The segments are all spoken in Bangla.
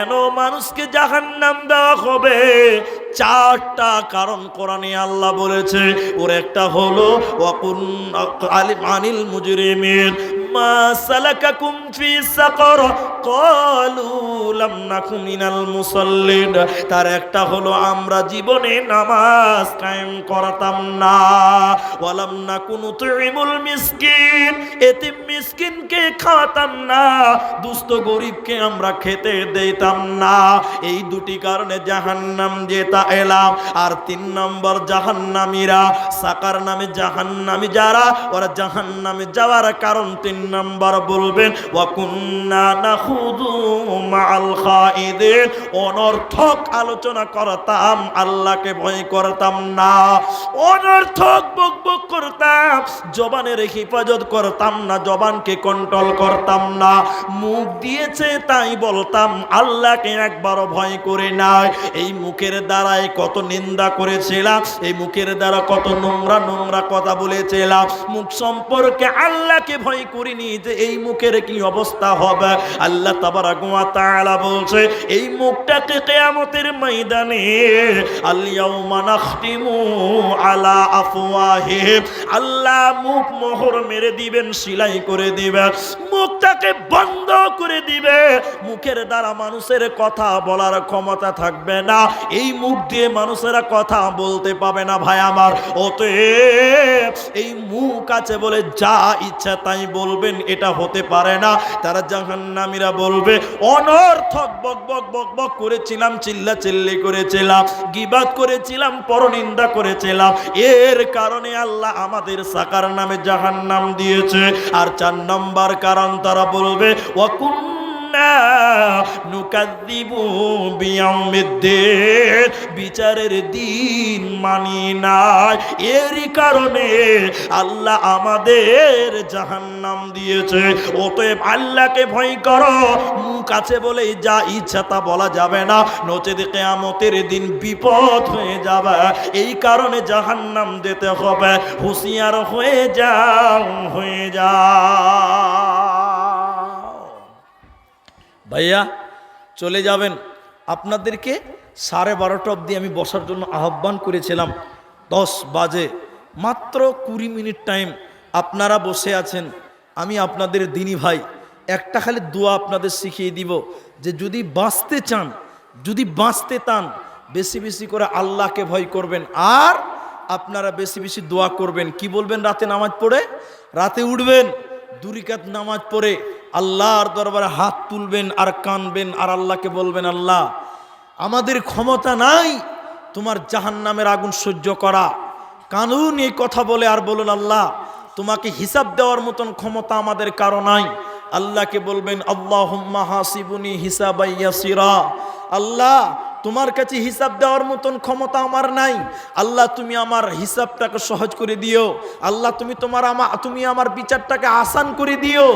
কেন মানুষকে জাহান নাম দেওয়া হবে? চারটা কারণ কোরআনে আল্লাহ বলেছে। ওর একটা হলো আনিল মুজরিমিন। মা সালাকাকুম তার একটা হলো, আমরা জীবনে নামাজ কায়েম করতাম না। ওয়ালাম নাকু নুতইমুল মিসকিন। এতিম মিসকিনকে খাওয়াতাম না। দুস্থ গরিবকে আমরা খেতে দিতাম না। এই দুটি কারণে জাহান্নাম যেতা এলাম। আর তিন নম্বর জাহান্নামীরা, সাকার নামে জাহান্নামী যারা, ওরা জাহান্নামে যাওয়ার কারণ তিন নম্বর বলবেন অনর্থক আলোচনা করতাম, আল্লাহকে ভয় করতাম না। অনর্থক বক বক করতাম, জবানের হেফাজত করতাম না, জবানকে কন্ট্রোল করতাম না। মুখ দিয়েছে তাই বলতাম, আল্লাহকে একবারও ভয় করে নাই। এই মুখের দ্বারাই কত নিন্দা করেছিলাম, এই মুখের দ্বারা কত নোংরা নোংরা কথা বলেছিলাম। মুখ সম্পর্কে আল্লাহকে ভয় করিনি যে এই মুখের কি অবস্থা হবে? আল্লাহ বলছে, এই মুখটাকে কিয়ামতের ময়দানে আল-ইয়াউমা নাখতিমু আলা আফওয়াহিহিম আল্লাহ মুখ মোহর মেরে দিবেন, সিলাই করে দিবেন মুখটাকে বন্ধ করে দিবে। মুখের দ্বারা মানুষের কথা বলার ক্ষমতা থাকবে না। এই মুখ দিয়ে মানুষেরা কথা বলতে পাবে না, ভাই আমার। অতএব এই মুখ আছে বলে যা ইচ্ছা তাই বলবেন, এটা হতে পারে না। তারা জাহান্নামীরা বলবে, অনর্থক, বক বক বক বক করেছিলাম, চিল্লা চিল্লি করেছিলাম, গিবাদ করেছিলাম, পরনিন্দা করেছিলাম। এর কারণে আল্লাহ আমাদের সাকার নামে জাহান্নাম দিয়েছে। আর চার নম্বর কারণ তারা বলবে বিয়াউমিদ্দিন, বিচারের দিন মানি নাই। এরই কারণে আল্লাহ আমাদের জাহান্নাম দিয়েছে। অতএব আল্লাহকে ভয় করো, মুখ আছে বলেই যা ইচ্ছা তা বলা যাবে না। নচেত কেয়ামতের দিন বিপদ হয়ে যাবে। এই কারণে জাহান্নাম যেতে হবে। হুঁশিয়ার হয়ে যাও হয়ে যাও। ভাইয়া, চলে যাবেন। আপনাদেরকে সাড়ে বারোটা অবধি আমি বসার জন্য আহ্বান করেছিলাম। দশ বাজে, মাত্র কুড়ি মিনিট টাইম আপনারা বসে আছেন। আমি আপনাদের দিনী ভাই, একটা খালি দোয়া আপনাদের শিখিয়ে দিব যে যদি বাঁচতে চান, যদি বাঁচতে চান বেশি বেশি করে আল্লাহকে ভয় করবেন। আর আপনারা বেশি বেশি দোয়া করবেন। কি বলবেন রাতে নামাজ পড়ে? রাতে উঠবেন, দুরিকাত নামাজ পড়ে আল্লাহর দরবারে হাত তুলবেন আর কানবেন আর আল্লাহকে বলবেন, আল্লাহ, আমাদের ক্ষমতা নাই তোমার জাহান নামের আগুন সহ্য করা। কানুন এই কথা বলে আর বলুন, আল্লাহ, তোমাকে হিসাব দেওয়ার মতন ক্ষমতা আমাদের কারও নাই। আল্লাহকে বলবেন আল্লাহ হাসিবুনি হিসাবাইয়াসিরা আল্লাহ, তোমার কাছে হিসাব দেওয়ার মতন ক্ষমতা আমার নাই। আল্লাহ, তুমি আমার হিসাবটাকে সহজ করে দিও। আল্লাহ, তুমি তোমার আমা, তুমি আমার বিচারটাকে আসান করে দিও।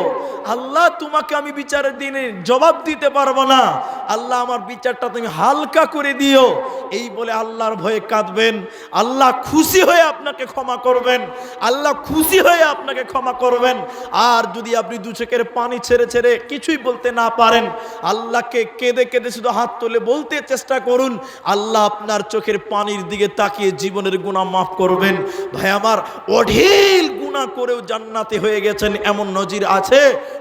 আল্লাহ, তোমাকে আমি বিচারের দিনে জবাব দিতে পারব না। আল্লাহ, আমার বিচারটা তুমি হালকা করে দিও। এই বলে আল্লাহর ভয়ে কাঁদবেন। আল্লাহ খুশি হয়ে আপনাকে ক্ষমা করবেন। আল্লাহ খুশি হয়ে আপনাকে ক্ষমা করবেন। আর যদি আপনি দু চোখের পানি ছেড়ে ছেড়ে কিছুই বলতে না পারেন, আল্লাহকে কেঁদে কেঁদে শুধু হাত তুলে বলতে চেষ্টা করুন, আল্লাহ আপনার চোখের পানির দিকে তাকিয়ে জীবনের গুণা মাফ করবেন। ভাই আমার, অঢিল গুণা করেও জান্নাতে হয়ে গেছেন, এমন নজির আছে?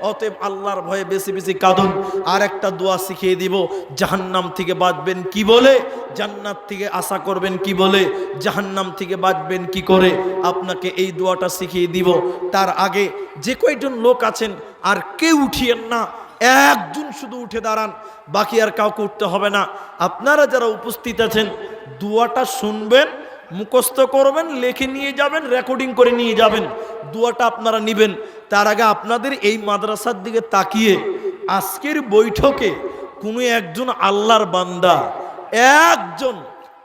অতএব আল্লাহর ভয়ে বেশি বেশি কাঁদুন। আর একটা দোয়া শিখিয়ে দিব, জাহান্নাম থেকে বাঁচবেন কি বলে? জান্নাত থেকে আশা করবেন কি বলে? জাহান্নাম থেকে বাঁচবেন কি করে? আপনাকে এই দোয়াটা শিখিয়ে দিব। তার আগে যে কয়জন লোক আছেন, আর কেউ উঠিয়েন না। একজন শুধু উঠে দাঁড়ান, বাকি আর কাউকে উঠতে হবে না। আপনারা যারা উপস্থিত আছেন, দুয়াটা শুনবেন, মুখস্থ করবেন, লেখে নিয়ে যাবেন রেকর্ডিং করে নিয়ে যাবেন। দুয়াটা আপনারা নেবেন। তার আগে আপনাদের এই মাদ্রাসার দিকে তাকিয়ে আজকের বৈঠকে কোনো একজন আল্লাহর বান্দা, একজন,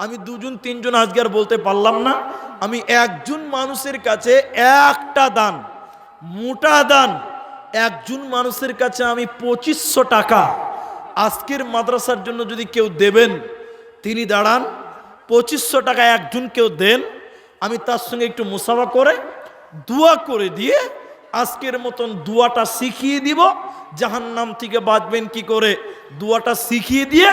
আমি দুজন, তিনজন আজকে আর বলতে পারলাম না, আমি একজন মানুষের কাছে একটা দান, মোটা দান একজন মানুষের কাছে আমি পঁচিশশো টাকা আজকের মাদ্রাসার জন্য যদি কেউ দেবেন, তিনি দাঁড়ান, পঁচিশশো টাকা একজন কেউ দেন, আমি তার সঙ্গে একটু মুসাফা করে দোয়া করে দিয়ে আজকের মতন দোয়াটা শিখিয়ে দিব। জাহান নাম থেকে বাঁচবেন কি করে? দুয়াটা শিখিয়ে দিয়ে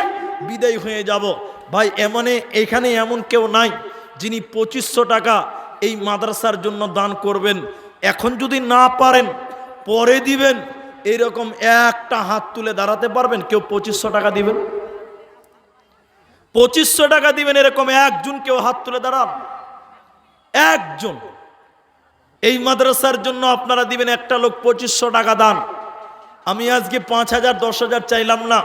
বিদায় হয়ে যাব। ভাই, এমনে এখানে এমন কেউ নাই যিনি পঁচিশশো টাকা এই মাদ্রাসার জন্য দান করবেন। এখন যদি না পারেন পরে দিবেন, এরকম একটা হাত তুলে দাঁড়াতে পারবেন, কেউ পঁচিশশো টাকা দিবেন। পঁচিশশো টাকা দিবেন, এরকম একজন কেউ হাত তুলে দাঁড়ান। একজন। এই মাদ্রাসার জন্য আপনারা দিবেন, একটা লোক পঁচিশশো টাকা দান। আমি আজকে পাঁচ হাজার, দশ হাজার চাইলাম না।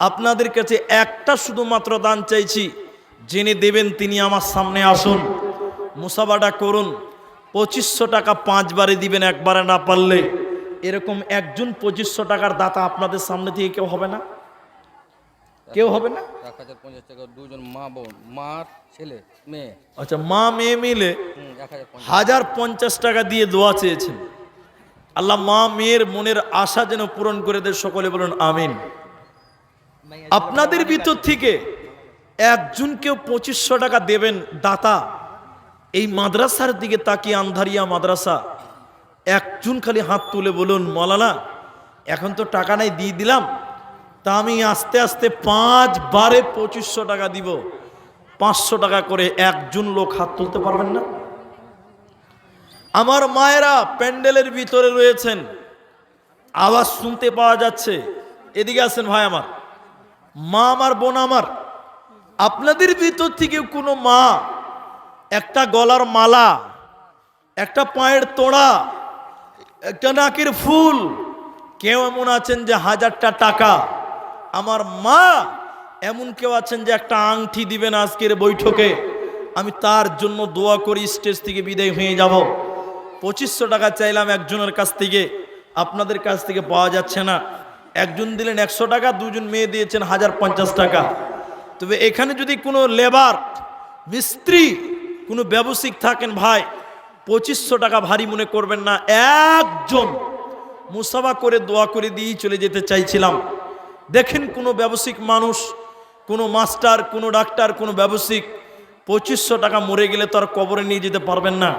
আপনাদের কাছে একটা শুধুমাত্র দান চাইছি, যিনি দেবেন তিনি আমার সামনে আসুন মুসাবাটা করুন। পঁচিশশো টাকা পাঁচবারে দিবেন একবারে না পারলে। এরকম একজন পঁচিশশো টাকার দাতা আপনাদের সামনে থেকে কেউ হবে না? কেউ হবে না? এক হাজার পঞ্চাশ টাকা দুজন মা বোন মার ছেলে মেয়ে। আচ্ছা মা মেয়ে মিলে হাজার পঞ্চাশ। টাকা দিয়ে দোয়া চেয়েছেন। আল্লাহ মা মেয়ের মনের আশা যেন পূরণ করে দেয় সকলে বলুন আমিন। আপনাদের ভিতর থেকে একজন কেউ পঁচিশশো টাকা দেবেন দাতা এই মাদ্রাসার দিকে তাকিয়ে আন্ধারিয়া মাদ্রাসা। একজন খালি হাত তুলে বলুন, মলানা, এখন তো টাকা নাই, দিয়ে দিলাম। তা আমি আস্তে আস্তে পাঁচ বারে পঁচিশশো টাকা দিব। পাঁচশো টাকা করে একজন লোক হাত তুলতে পারবেন না? আমার মায়েরা প্যান্ডেলের ভিতরে রয়েছেন। আওয়াজ শুনতে পাওয়া যাচ্ছে। এদিকে আছেন ভাই আমার। মা আমার, বোন আমার। আপনাদের ভিতর থেকে কোনো মা একটা গলার মালা, একটা পায়ের তোড়া, একটা নাকের ফুল। কেউ এমন আছেন যে হাজারটা টাকা। আমার মা এমন কেউ আছেন যে একটা আংটি দিবেন আজকের বৈঠকে। আমি তার জন্য দোয়া করি, স্টেজ থেকে বিদায় হয়ে যাব। পঁচিশশো টাকা চাইলাম একজনের কাছ থেকে। আপনাদের কাছ থেকে পাওয়া যাচ্ছে না। একজন দিলেন একশো টাকা, দুজন মেয়ে দিয়েছেন হাজার পঞ্চাশ টাকা। তবে এখানে যদি কোনো লেবার, মিস্ত্রি কোনো ব্যবসায়িক থাকেন ভাই, পঁচিশশো টাকা ভারী মনে করবেন না। একজন মুসাফা করে দোয়া করে দিয়েই চলে যেতে চাইছিলাম। দেখেন কোনো ব্যবসায়িক মানুষ, কোনো মাস্টার, কোনো ডাক্তার, কোনো ব্যবসায়িক, পঁচিশশো টাকা মরে গেলে তো আর কবরে নিয়ে যেতে পারবেন না।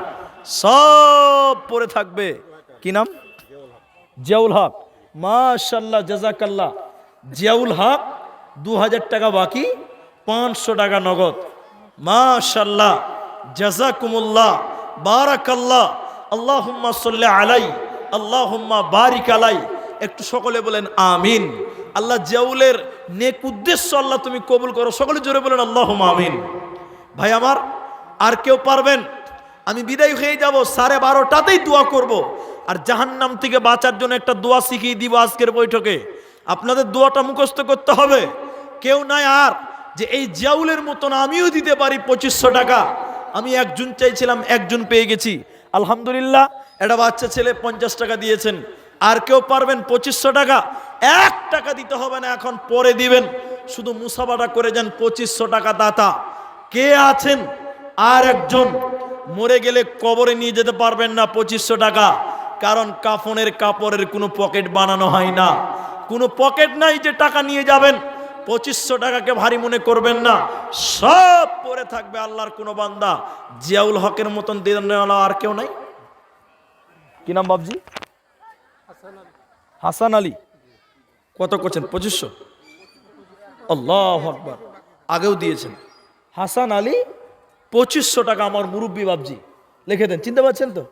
সব পরে থাকবে। কি নাম? জিয়াউল হক। মাশাল্লাহ জাজাকাল্লাহ জিয়াউল হক দু হাজার টাকা বাকি, পাঁচশো টাকা নগদ। মাশাল্লাহ জাজাকুমুল্লাহ বারাকাল্লাহ, আল্লাহুম্মা সাল্লি আলাই আল্লাহুম্মা বারিক আলাই একটু সকলে বলেন আমিন। আল্লাহ জিয়াউলের নেক উদ্দেশ্য আল্লাহ তুমি কবুল করো। সকলে জোরে বলেন আল্লাহ আমিন। ভাই আমার, আর কেউ পারবেন? আমি বিদায় হয়ে যাব, সাড়ে বারোটাতেই দোয়া করব। আর জাহান্নাম থেকে বাঁচার জন্য একটা দোয়া শিখিয়ে দিব আজকের বৈঠকে। আপনাদের দোয়াটা মুখস্থ করতে হবে। কেউ নাই আর যে এই জিয়াউলের মতন আমিও দিতে পারি পঁচিশশো টাকা। আমি একজন চাইছিলাম, একজন পেয়ে গেছি। আলহামদুলিল্লাহ, একটা বাচ্চা ছেলে পঞ্চাশ টাকা দিয়েছেন। আর কেউ পারবেন পঁচিশশো টাকা। এক টাকা দিতে হবে না, এখন পরে দিবেন। শুধু মুসাফাটা করে যান পঁচিশশো টাকা দাতা। কে আছেন? আর একজন। মরে গেলে কবরে নিয়ে যেতে পারবেন না পঁচিশশো টাকা। কারণ কাফনের কাপড়ের কোনো পকেট বানানো হয় না। কোনো পকেট নাই যে টাকা নিয়ে যাবেন। পঁচিশশো টাকাকে ভারী মনে করবেন না। সব পরে থাকবে আল্লাহর কোনো বান্দা। জিয়াউল হকের মতন দেওয়ালা আর কেউ নাই? কি নাম বাবজি হাসান আলী। কত করছেন? পঁচিশশো? আল্লাহ আকবার। আগেও দিয়েছেন। হাসান আলী, পঁচিশশো টাকা আমার মুরব্বী বাবজি লিখে দেন, চিনতে পারছেন তো?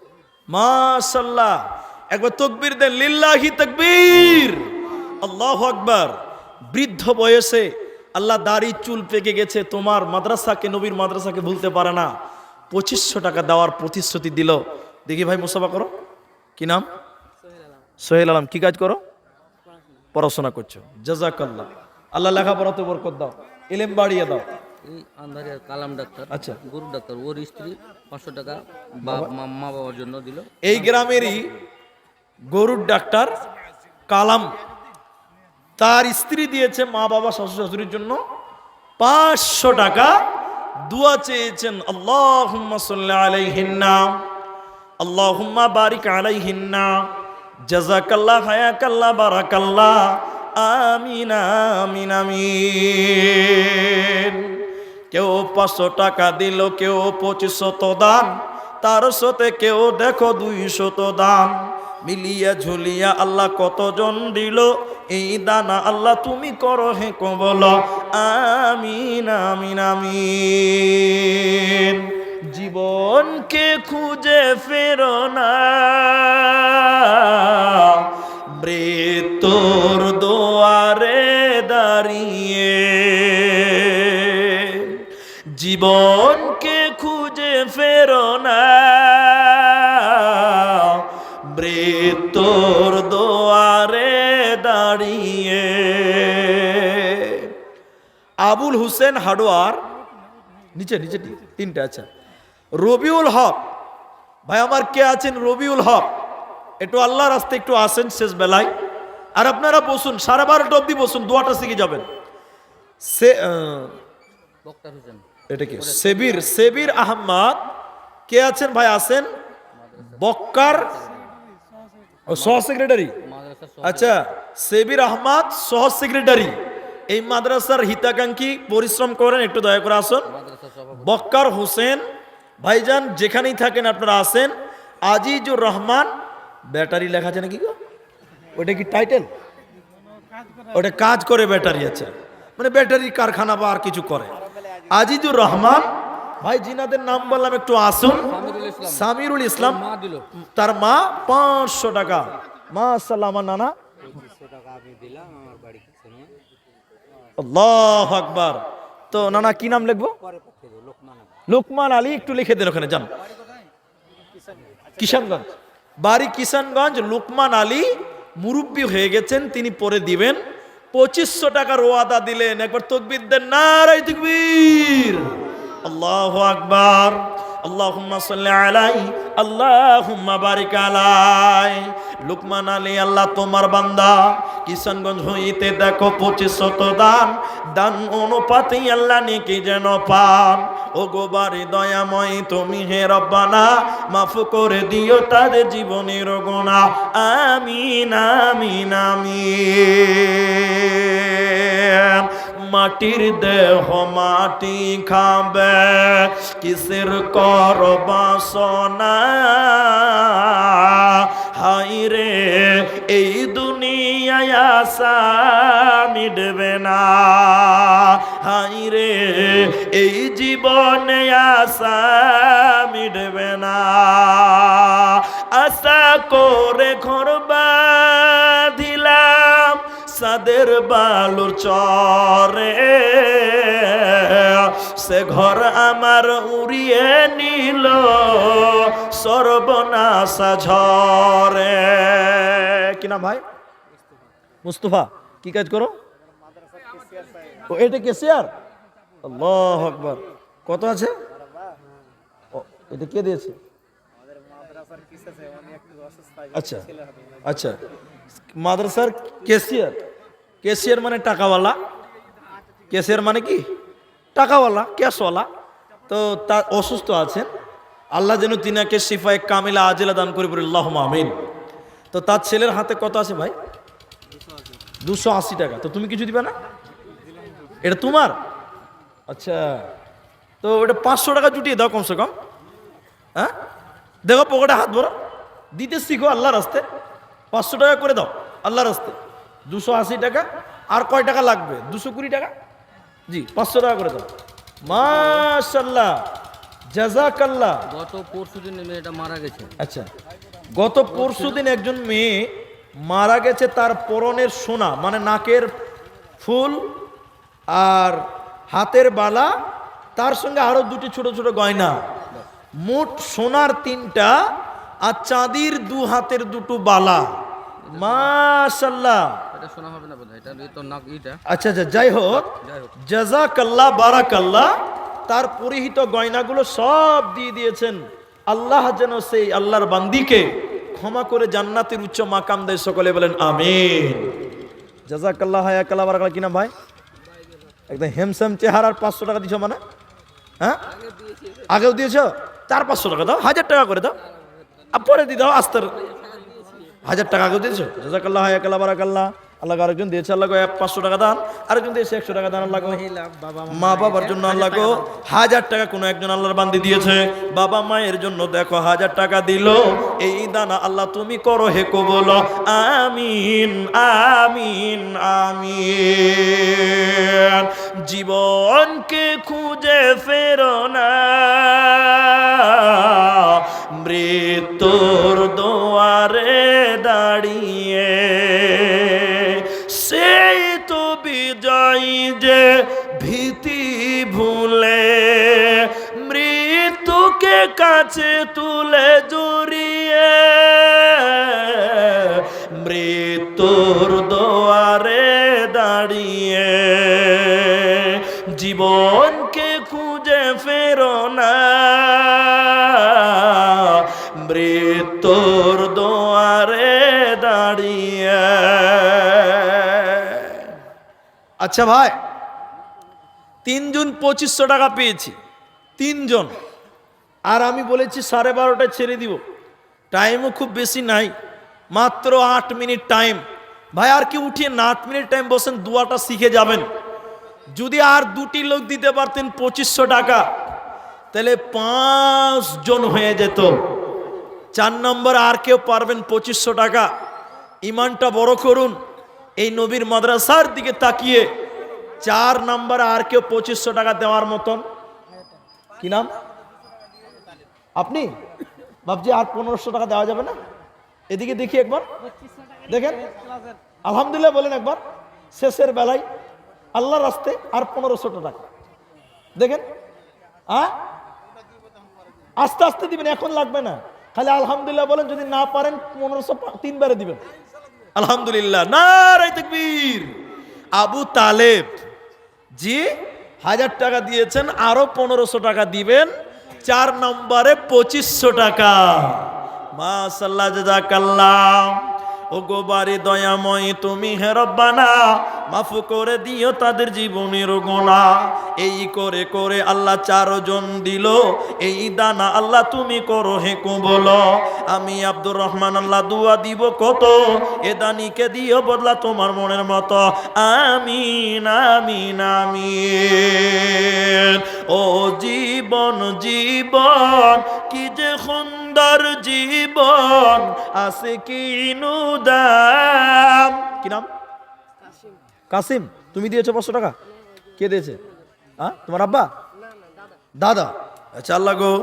মাশাল্লাহ একবার তকবির দেন, লিল্লাহি তকবীর। আল্লাহ আকবার। বৃদ্ধ বয়সে আল্লাহ দাড়ি চুল পেকে গেছে তোমার মাদ্রাসাকে নবীর মাদ্রাসাকে ভুলতে পারে না। পঁচিশশো টাকা দেওয়ার প্রতিশ্রুতি দিল। দেখি ভাই মুসাফা করো। কি নাম? সোহেল আলম। কি কাজ করো? পড়াশোনা করছ। জাজাকাল্লাহ আল্লাহ লেখাপড়াতে বরকত দাও। এলেম বাড়িয়ে দাও। আন্ধারিয়ার কালাম ডাক্তার আচ্ছা। গরু ডাক্তার ওর স্ত্রী পাঁচশো টাকা বাপ মা মা বাবার জন্য দিল। এই গ্রামেরই গরুর ডাক্তার কালাম। তার স্ত্রী দিয়েছে মা বাবা শ্বশুর শাশুড়ির জন্য পাঁচশো টাকা। দুয়া চেয়েছেন আল্লাহ আলাইহিন্না, আল্লাহুম্মা বারিক আলাইহিন্না জাজাকাল্লাহ হায়াকাল্লাহ, বারাকাল্লাহ, আমিন আমিন আমিন। কেউ পাঁচশো টাকা দিল, কেউ পঁচিশশত দান, তার সাথে কেউ দেখো দুইশত দান। মিলিয়া ঝুলিয়া আল্লাহ কতজন দিল? এই দানা আল্লাহ তুমি করো হে কবল। আমিন আমিন আমিন। জীবনকে খুঁজে ফেরো না। মৃত্যুর দোয়ারে দাঁড়িয়ে জীবনকে খুঁজে ফেরো না। আবুল হুসেন হাডোয়ার নিচে নিচে তিনটা আচ্ছা। রবিউল হক ভাই আমার কে আছেন? রবিউল হক একটু আল্লাহ রাস্তায় একটু আসেন শেষ বেলায়। আর আপনারা বসুন সাড়ে বারোটা অব্দি বসুন দুয়াটা শিখে যাবেন। সে এটা কি? সেবির সেবির আহমদ কে আছেন ভাই? আছেন বক্কার সহ সেক্রেটারি? আচ্ছা সেবির আহমদ সহ সেক্রেটারি। এই মাদ্রাসার হিতাকাঙ্ক্ষী পরিশ্রম করেন একটু দয়া করে আসুন। বক্কার হোসেন ভাইজান যেখানেই থাকেন আপনারা আসেন। আজিজুর রহমান ব্যাটারি লেখা আছে নাকি গো? ওটা কি টাইটেল? ওটা কাজ করে ব্যাটারি আছে। মানে ব্যাটারি কারখানা বা আর কিছু করে। আজিজুর রহমান ভাই জিনাদের নাম বললাম একটু আসুন। সামিরুল ইসলাম। তার মা পাঁচশো টাকা। মা সাল্লাম আমার নানা। আল্লাহ আকবার। তো নানা কি নাম লিখব? লোকমান আলী। একটু লিখে দেন ওখানে যান। কিষানগঞ্জ। বাড়ি কিষানগঞ্জ লোকমান আলী মুরব্বী হয়ে গেছেন তিনি পরে দিবেন। পঁচিশশো টাকার ওয়াদা দিলেন একবার তকবির দেন নারাই তকবীর। আল্লাহ আকবার। আল্লাহুম্মা সাল্লি আলাই, আল্লাহুম্মা বারিক আলাই। লুকমান আলী, আল্লাহ তোমার বান্দা, কিষানগঞ্জ হইতে দেখো পঁচিশ শত দান। দান অনুপাতে আল্লাহ নেকি যেন পান। ও গোবারে দয়াময়, তুমি হে রব্বানা, মাফ করে দিও তাদের জীবনের গোনা আমিন আমিন আমিন। মাটির দেহ মাটি খাবে, কিসের কর বাসনা? রে, এই দুনিয়ায় আশা মিটবে না। হাই রে, এই জীবনে আশা মিটবে না। আশা করে ঘর বাঁধিলাম সাদের বালুর চরে। সে ঘর আমার উড়িয়ে নিল সর্বনাশা ঝরে কি নাম ভাই? মুস্তফা, কি কাজ করো? ও, এটা কেসিয়ার? আল্লাহ আকবার। কত আছে? এটা কে দিয়েছে? আচ্ছা আচ্ছা। মাদ্রাসার কেসিয়ার। কেসিয়ার মানে টাকাওয়ালা। কেসিয়ার মানে কি? টাকাওয়ালা, ক্যাশওয়ালা। তো তার অসুস্থ আছেন। আল্লাহ যেন তিনাকে সিফায় কামিলা আজিলা দান করে বলে আল্লাহ আমিন। তো তার ছেলের হাতে কত আছে ভাই? দুশো আশি টাকা। তো তুমি কিছু দিবে না? এটা তোমার? আচ্ছা। তো ওটা পাঁচশো টাকা জুটিয়ে দাও কমসে কম। হ্যাঁ? দেখো পকেটে হাত ভরো। দিতে শিখো আল্লাহর রাস্তে পাঁচশো টাকা করে দাও আল্লাহ রাস্তে দুশো আশি টাকা আর কয় টাকা লাগবে? দুশো কুড়ি টাকা? জি পাঁচশো টাকা করে দাও। মাশাল্লাহ জাজাকাল্লাহ গত পরশু দিন মেয়েটা মারা গেছে। আচ্ছা গত পরশুদিন একজন মেয়ে মারা গেছে তার পরনের সোনা মানে নাকের ফুল আর হাতের বালা তার সঙ্গে আরও দুটি ছোট ছোট গয়না। মোট সোনার তিনটা আর চাঁদির দু হাতের দুটো বালা। মাশাল্লাহ এটা শোনা হবে না বোধহয় এটা তো নাক ইটা আচ্ছা আচ্ছা যাই হোক। যাই জাজাকাল্লাহ বারাকাল্লাহ তার পরিহিত গয়নাগুলো সব দিয়ে দিয়েছেন। আল্লাহ যেন সেই আল্লাহর বান্দিকে ক্ষমা করে জান্নাতের উচ্চ মাকাম দেয় সকলে বলেন আমিন। জাজাকাল্লাহ হায়াকাল্লাহ বারাকাল্লাহ কিনা ভাই? একদম হেমসেম চেহারার পাঁচশো টাকা দিছো মানে? হ্যাঁ? আগেও দিয়েছ? চার পাঁচশো টাকা দাও হাজার টাকা করে দাও। আর পরে দিয়ে দাও আস্তার। হাজার টাকা আগেও দিয়েছ? জাজাকাল্লাহ হায়াকাল্লাহ বারাকাল্লাহ। আল্লাহ আরেকজন দিয়েছে, আল্লাহ এক পাঁচশো টাকা দান। আরেকজন দিয়েছে, একশো টাকা দান, আল্লাহ মা বাবার জন্য আল্লাহ হাজার টাকা কোনো একজন আল্লাহর বান্দি দিয়েছে। বাবা মায়ের জন্য দেখো, হাজার টাকা দিল। এই দানা আল্লাহ তুমি করো হে কবল। আমিন আমিন আমিন। জীবনকে খুঁজে ফেরো না। মৃত্যুর দোয়ারে দাঁড়িয়ে কাছে তুলে জড়িয়ে, মৃত্যুর দোয়ারে দাঁড়িয়ে। জীবনকে খুঁজে ফেরো না, মৃত্যুর দোয়ারে দাঁড়িয়ে। আচ্ছা ভাই, তিনজন পঁচিশশো টাকা পেয়েছি, তিনজন। আর আমি বলেছি সাড়ে বারোটায় ছেড়ে দিব। টাইমও খুব বেশি নাই। মাত্র আট মিনিট টাইম ভাই, আর কি উঠিয়ে না আট মিনিট টাইম বসেন, দুয়াটা শিখে যাবেন। যদি আর দুটি লোক দিতে পারতেন পঁচিশশো টাকা, তাহলে পাঁচ জন হয়ে যেত। চার নম্বর, আর কেউ পারবেন পঁচিশশো টাকা। ইমানটা বড় করুন। এই নবীর মাদ্রাসার দিকে তাকিয়ে চার নম্বরে, আর কেউ পঁচিশশো টাকা দেওয়ার মতন। কি নাম? আপনি? ভাবছি আর পনেরোশো টাকা দেওয়া যাবে না? এদিকে দেখি একবার। দেখেন, আলহামদুলিল্লাহ বলেন একবার, শেষের বেলায় আল্লাহ রাস্তে আর পনেরোশো টাকা। দেখেন হ্যাঁ? আস্তে আস্তে দিবেন, এখন লাগবে না। খালি আলহামদুলিল্লাহ বলেন, যদি না পারেন পনেরোশো তিনবারে দিবেন। আলহামদুলিল্লাহ না রাই তকবীর। আবু তালেব, জি, হাজার টাকা দিয়েছেন, আরও পনেরোশো টাকা দিবেন। চার নম্বরে পঁচিশশো টাকা। মা সাল্লা জাজাকাল্লাহ ও গোবারে দয়াময়, তুমি হে রব্বানা, মাফ করে দিও তাদের জীবনের গোনা এই করে করে আল্লাহ চারজন দিল, এই দানা আল্লাহ তুমি করো হে কবল। আমি আব্দুর রহমান, আল্লাহ দুয়া দিব কত? এ দানিকে দিও বদলা তোমার মনের মতো। আমিন আমিন আমিন। ও জীবন জীবন, কি যে সুন্দর জীবন আছে কি দাম কি নাম? কাসিম। তুমি দিয়েছ পাঁচশো টাকা? কে দিয়েছে? হ্যাঁ তোমার আব্বা? দাদা। আচ্ছা আল্লাহ গো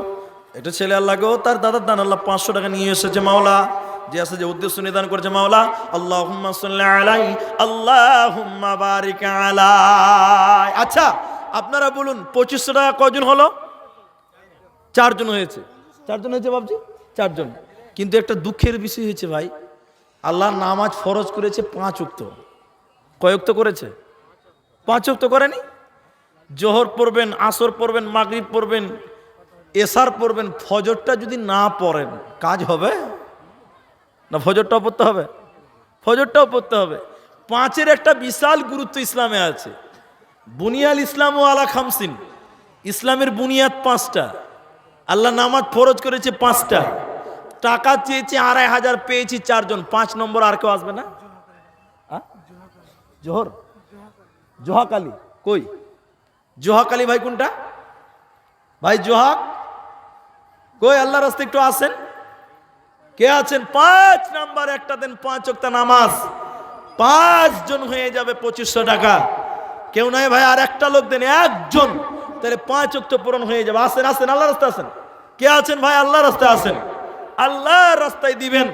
এটা ছেলে আল্লাহ গো তার দাদার দান আল্লাহ পাঁচশো টাকা নিয়ে এসেছে মাওলা। যে আছে যে উদ্দেশ্য নিদান করেছে মাওলা। আল্লাহ আলাই আল্লাহ বারিক আলাই। আচ্ছা আপনারা বলুন পঁচিশশো টাকা কজন হলো? চারজন হয়েছে। চারজন হয়েছে বাবজি চারজন। কিন্তু একটা দুঃখের বিষয় হয়েছে ভাই আল্লাহ নামাজ ফরজ করেছে পাঁচ উক্ত কয়েকত করেছে? পাঁচ উক্ত করেনি? জোহর পড়বেন, আসর পড়বেন, মাগরিব পড়বেন, এসার পড়বেন, ফজরটা যদি না পড়েন, কাজ হবে? না ফজরটাও পড়তে হবে? ফজরটাও পড়তে হবে। পাঁচের একটা বিশাল গুরুত্ব ইসলামে আছে। বুনিয়াল ইসলাম ও আলা খামসিন। ইসলামের বুনিয়াদ পাঁচটা। আল্লাহ নামাজ ফরজ করেছে পাঁচটা। টাকা চেয়েছে আড়াই হাজার, পেয়েছি চারজন। পাঁচ নম্বর আর কেউ আসবে না? জোহর? জোহাকালী। কই? জোহাক জোহাকালী ভাই কোনটা? ভাই জোহাক? কই আল্লাহ রাস্তা একটু আসেন। কে আছেন? পাঁচ নাম্বার, একটা দেন পাঁচ অক্টা নামাজ। পাঁচ জন হয়ে যাবে পঁচিশশো টাকা। কেউ নাই ভাই, আর একটা লোক দেন একজন। তাহলে পাঁচ অক্ট পূরণ হয়ে যাবে। আসেন আসেন আল্লাহ রাস্তা আসেন। কে আছেন ভাই? আল্লাহ রাস্তায় আছেন। আল্লাহ রাস্তায় দিবেন।